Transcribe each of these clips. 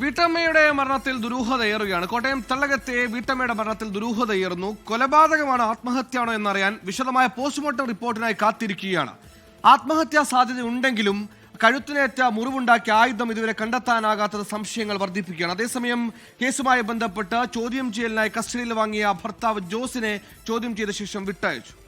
വീട്ടമ്മയുടെ മരണത്തിൽ ദുരൂഹതയേറുകയാണ്. കോട്ടയം തള്ളകത്തെ വീട്ടമ്മയുടെ മരണത്തിൽ ദുരൂഹതയേറുന്നു. കൊലപാതകമാണോ ആത്മഹത്യയാണോ എന്നറിയാൻ വിശദമായ പോസ്റ്റ്മോർട്ടം റിപ്പോർട്ടിനായി കാത്തിരിക്കുകയാണ്. ആത്മഹത്യാ സാധ്യതയുണ്ടെങ്കിലും കഴുത്തിനേറ്റ മുറിവുണ്ടാക്കിയ ആയുധം ഇതുവരെ കണ്ടെത്താനാകാത്തത് സംശയങ്ങൾ വർദ്ധിപ്പിക്കുകയാണ്. അതേസമയം കേസുമായി ബന്ധപ്പെട്ട് ചോദ്യം ചെയ്യലിനായി കസ്റ്റഡിയിൽ വാങ്ങിയ ഭർത്താവ് ജോസിനെ ചോദ്യം ചെയ്ത ശേഷം വിട്ടയച്ചു.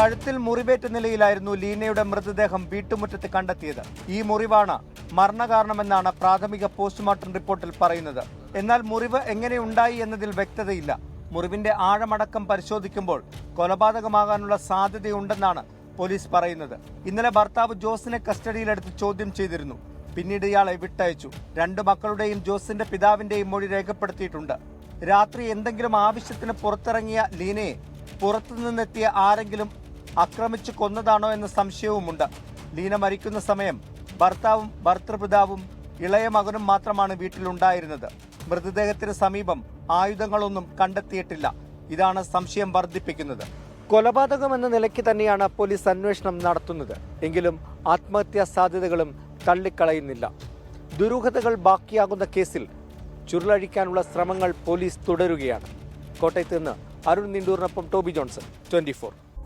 കഴുത്തിൽ മുറിവേറ്റ നിലയിലായിരുന്നു ലീനയുടെ മൃതദേഹം വീട്ടുമുറ്റത്ത് കണ്ടെത്തിയത്. ഈ മുറിവാണ് മരണകാരണമെന്നാണ് പ്രാഥമിക പോസ്റ്റ്മോർട്ടം റിപ്പോർട്ടിൽ പറയുന്നത്. എന്നാൽ മുറിവ് എങ്ങനെയുണ്ടായി എന്നതിൽ വ്യക്തതയില്ല. മുറിവിന്റെ ആഴമടക്കം പരിശോധിക്കുമ്പോൾ കൊലപാതകമാകാനുള്ള സാധ്യതയുണ്ടെന്നാണ് പോലീസ് പറയുന്നത്. ഇന്നലെ ഭർത്താവ് ജോസിനെ കസ്റ്റഡിയിലെടുത്ത് ചോദ്യം ചെയ്തിരുന്നു. പിന്നീട് ഇയാളെ വിട്ടയച്ചു. രണ്ട് മക്കളുടെയും ജോസിന്റെ പിതാവിന്റെയും മൊഴി രേഖപ്പെടുത്തിയിട്ടുണ്ട്. രാത്രി എന്തെങ്കിലും ആവശ്യത്തിന് പുറത്തിറങ്ങിയ ലീനയെ പുറത്തുനിന്നെത്തിയ ആരെങ്കിലും ആക്രമിച്ചു കൊന്നതാണോ എന്ന സംശയവുമുണ്ട്. ലീന മരിക്കുന്ന സമയം ഭർത്താവും ഭർത്തൃപിതാവും ഇളയ മകനും മാത്രമാണ് വീട്ടിലുണ്ടായിരുന്നത്. മൃതദേഹത്തിന് സമീപം ആയുധങ്ങളൊന്നും കണ്ടെത്തിയിട്ടില്ല. ഇതാണ് സംശയം വർദ്ധിപ്പിക്കുന്നത്. കൊലപാതകം എന്ന നിലയ്ക്ക് തന്നെയാണ് പോലീസ് അന്വേഷണം നടത്തുന്നത്. എങ്കിലും ആത്മഹത്യാ സാധ്യതകളും തള്ളിക്കളയുന്നില്ല. ദുരൂഹതകൾ ബാക്കിയാകുന്ന കേസിൽ ചുരുളഴിക്കാനുള്ള ശ്രമങ്ങൾ പോലീസ് തുടരുകയാണ്. കോട്ടയത്ത് നിന്ന് അരുൺ നിണ്ടൂറിനൊപ്പം ടോബി ജോൺസൺ ട്വന്റി ഫോർ.